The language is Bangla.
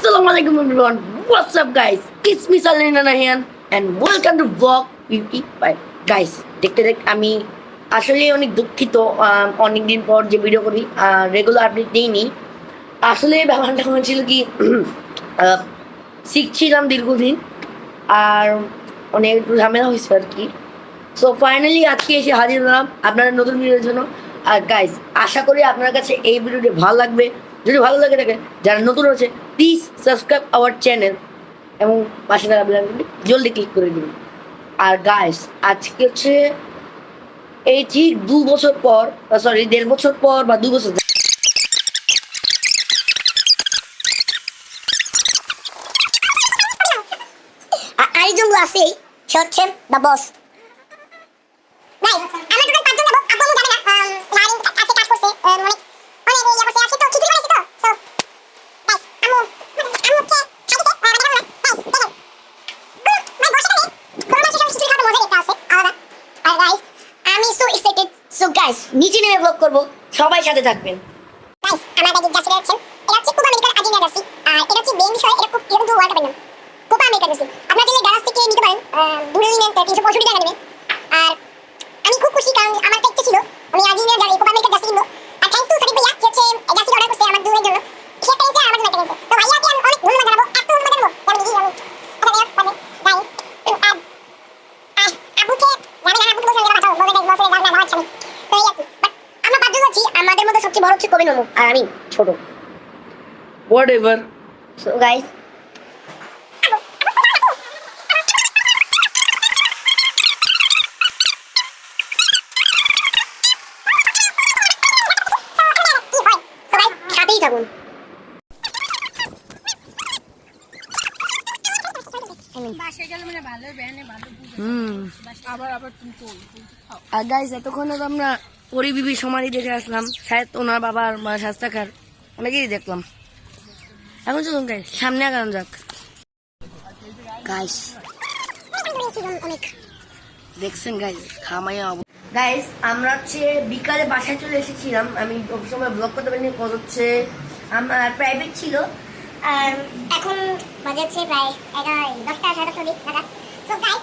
Assalamu alaikum everyone. What's up guys? It's me Salina Nahian and welcome to Vlog PewDiePie. Guys, দেখতে দেখতে আমি আসলে অনেক দুঃখিত অনেক দিন পর যে ভিডিও করি রেগুলার আপডেট দিইনি আসলে ব্যাপারটা হয়েছিল কি শিখছিলাম দীর্ঘদিন আর অনেক একটু ঝামেলা হয়েছে আর কি সো ফাইনালি আজকে এসে হাজির হলাম আপনাদের নতুন ভিডিওর জন্য আর গাইজ আশা করি আপনার কাছে এই ভিডিওটি ভালো লাগবে যদি ভালো লাগে থাকে, যারা নতুন আছে প্লিজ সাবস্ক্রাইব আওয়ার চ্যানেল এবং পাশে থাকা জলদি ক্লিক করে দিন আর গাইস আজকে হচ্ছে এই ঠিক দু বছর পর সরি দেড় বছর পর বা দু বছর আর- আরেকজন আছেই সে হচ্ছে দ্য বস গাইস আমরা টোটাল পাঁচজন যাব আপু যাবে না নারিন আজকে কাজ করছে আহ, অনেক অনেক ইয়ে করছে আজকে তো খিচুড়ি বানাইছে তো সো গাইস আমু আমু হচ্ছে খাইতেছে আর আমি খাব না গাইস দেখেন ভাই বসে থাকে কোন মাসে সব খিচুড়ি খাওয়ার মজা একটা আছে আলাদা আর গাইস আমি সো এক্সাইটেড সো গাইস নিচে নেমে ব্লগ করব। সবাই সাথে থাকবেন। গাইস আমরা ব্যাগে জার্সি দেখছেন? এটা হচ্ছে কোপা আমেরিকার আজিনা জার্সি আর এটা হচ্ছে বেন বিষয় এটা খুব এটা কিন্তু ওয়ার্ল্ড কাপের নাম কোপা আমেরিকার জার্সি থেকে নিতে পারেন। দুই টাকা নেবেন আর আমি খুব খুশি কারণ আমার একটা ইচ্ছে ছিল আমি আজিনা জার্সি কুপা মেডিকেল জার্সি কিনবো আর থ্যাংক টু সাদিক ভাইয়া যে হচ্ছে জার্সি অর্ডার করছে আমার দুধের জন্য সে একটা নিয়েছে আমার জন্য একটা নিয়েছে তো ভাইয়াকে আমি অনেক ধন্যবাদ জানাব এত ধন্যবাদ জানাব যে আমি নিজেই জানি আচ্ছা যাই হোক গাইস আর আবুকে জানি না আবুকে বসে বাঁচাও বলে দেখ বসে যাও না আমার স্বামী তো এই আর কি বাট আমরা পাঁচজন আছি আমাদের মধ্যে সবচেয়ে বড় হচ্ছে কবি নমু আর আমি ছোট। হোয়াট এভার সো গাইস থাকুন। আর গাইজ এতক্ষণে তো আমরা পরিবিবি সমাধি দেখে আসলাম। শায়দ ওনার বাবার বা স্বাস্থ্যকার। অনেকেই দেখলাম। এখন চলুন গাইজ সামনে আগানো যাক। গাইস অনেক দেখছেন গাইজ খামাইয়া গাইজ আমরা হচ্ছে বিকালে বাসায় চলে এসেছিলাম। আমি সময় ব্লগ করতে পারিনি কত হচ্ছে। আমার প্রাইভেট ছিল। আর এখন বাজে হচ্ছে প্রায় এগারো দশটা সাড়ে দশটা তো গাইস